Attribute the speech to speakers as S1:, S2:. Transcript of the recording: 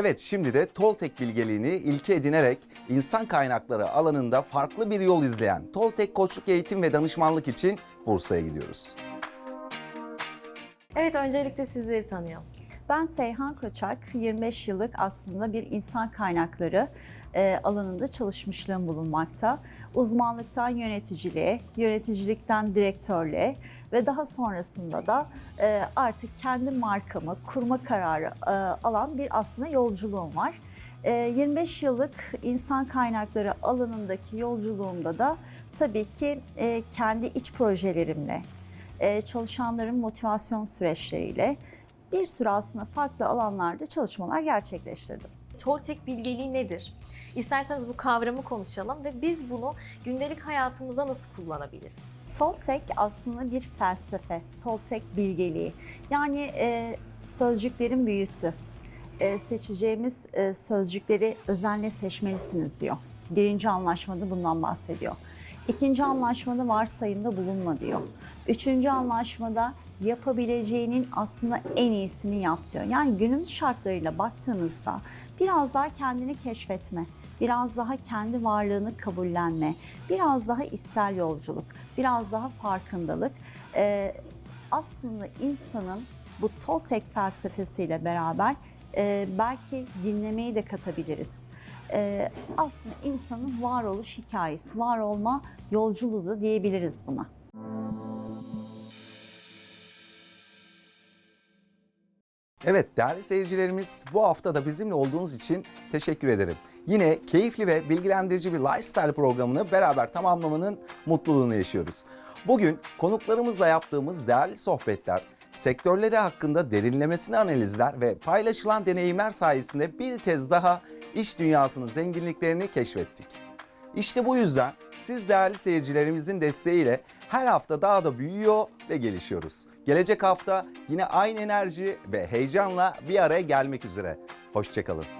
S1: Evet şimdi de Toltek bilgeliğini ilke edinerek insan kaynakları alanında farklı bir yol izleyen Toltek Koçluk Eğitim ve Danışmanlık için Bursa'ya gidiyoruz.
S2: Evet, öncelikle sizleri tanıyalım.
S3: Ben Seyhan Koçak, 25 yıllık aslında bir insan kaynakları e, alanında çalışmışlığım bulunmakta. Uzmanlıktan yöneticiliğe, yöneticilikten direktörlüğe ve daha sonrasında da e, artık kendi markamı kurma kararı e, alan bir aslında yolculuğum var. E, 25 yıllık insan kaynakları alanındaki yolculuğumda da tabii ki kendi iç projelerimle, çalışanların motivasyon süreçleriyle bir sürü aslında farklı alanlarda çalışmalar gerçekleştirdim.
S2: Toltek bilgeliği nedir? İsterseniz bu kavramı konuşalım ve biz bunu gündelik hayatımızda nasıl kullanabiliriz?
S3: Toltek aslında bir felsefe, Toltek bilgeliği. Yani e, sözcüklerin büyüsü. E, seçeceğimiz e, sözcükleri özenle seçmelisiniz diyor. Birinci anlaşmada bundan bahsediyor. İkinci anlaşmada varsayımda bulunma diyor. Üçüncü anlaşmada yapabileceğinin aslında en iyisini yap diyor. Yani günümüz şartlarıyla baktığınızda biraz daha kendini keşfetme, biraz daha kendi varlığını kabullenme, biraz daha içsel yolculuk, biraz daha farkındalık. Ee, aslında insanın bu Toltek felsefesiyle beraber e, belki dinlemeyi de katabiliriz. Ee, aslında insanın varoluş hikayesi, var olma yolculuğu da diyebiliriz buna.
S1: Evet değerli seyircilerimiz bu hafta da bizimle olduğunuz için teşekkür ederim. Yine keyifli ve bilgilendirici bir lifestyle programını beraber tamamlamanın mutluluğunu yaşıyoruz. Bugün konuklarımızla yaptığımız değerli sohbetler, sektörleri hakkında derinlemesine analizler ve paylaşılan deneyimler sayesinde bir kez daha iş dünyasının zenginliklerini keşfettik. İşte bu yüzden siz değerli seyircilerimizin desteğiyle her hafta daha da büyüyor ve gelişiyoruz. Gelecek hafta yine aynı enerji ve heyecanla bir araya gelmek üzere. Hoşçakalın.